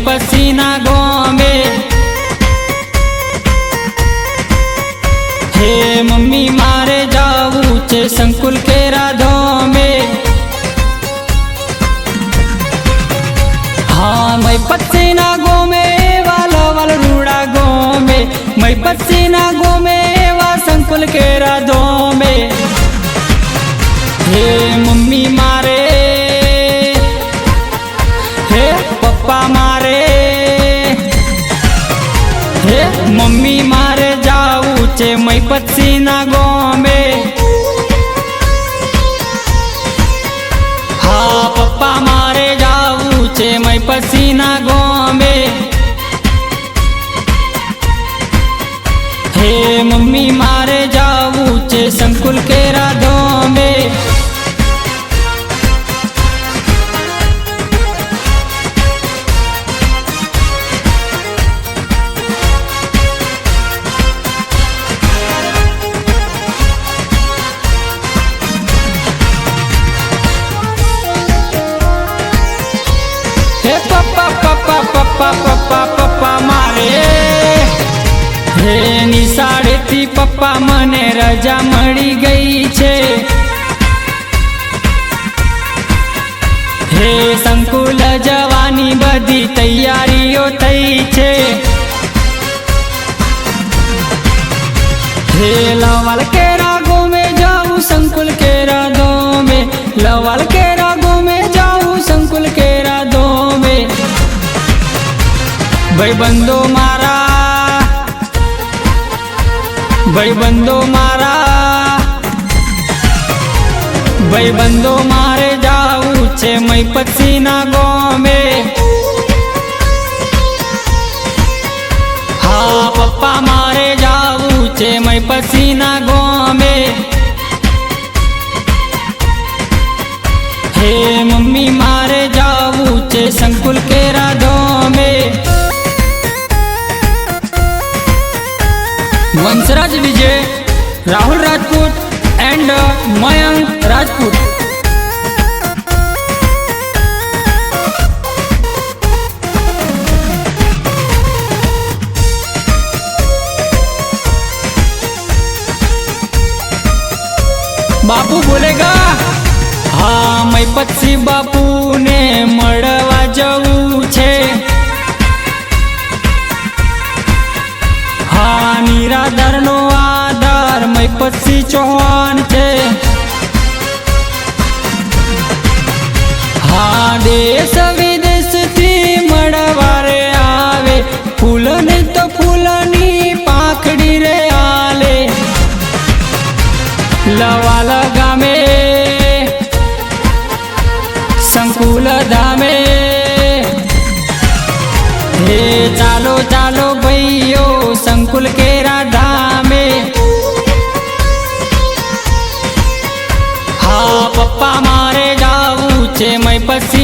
પસીના ગોમે હે મમ્મી, મારે જાવું છે સંકુલ કેરા ધોમે હા મય પસીના ગોમે વાલો વાલ રૂડા ગોમે મય પસીના ગોમે વા સંકુલ કેરા ધોમે મમ્મી મારે જાવું છે મય પછીના ગોમે. હા, પપ્પા મારે જાવું છે મય પછીના ગોમે. હે, મમ્મી મારે જાવું છે સંકુલ કેરા ધોમે. પપ્પા પપ્પા મારે. હે, નિશાળેથી પપ્પા મને રજા મળી ગઈ છે. હે, સંકુલ જવાની બધી તૈયારીઓ થઈ છે. હે, લવાલ કેરા ગોમે જાઉં, સંકુલ કેરા ગોમે, લવાલ કેરા ભાઈબંધો મારા ભાઈબંધો મારા, ભાઈબંધો મારે જાવું છે મય પછી ના ગોમે. હા, પપ્પા મારે જાવું છે મય પછીના ગોમે. हंसराज विजय राहुल राजपूत एंड मयंक राजपूत. बापू बोलेगा हाँ मैं पक्षी बापू આધાર મય પછી ચૌહાણ છે. હા, દેશ વિદેશથી મળવારે આવે. ફૂલને તો ફૂલની પાંખડી રે આલે. લવા ગામે, સંકુલ ધામે. હે, ચાલો ચાલો, ભાઈઓ સંકુલ કેરા ધામે હા પપ્પા મારે જાવું છે મય પછીના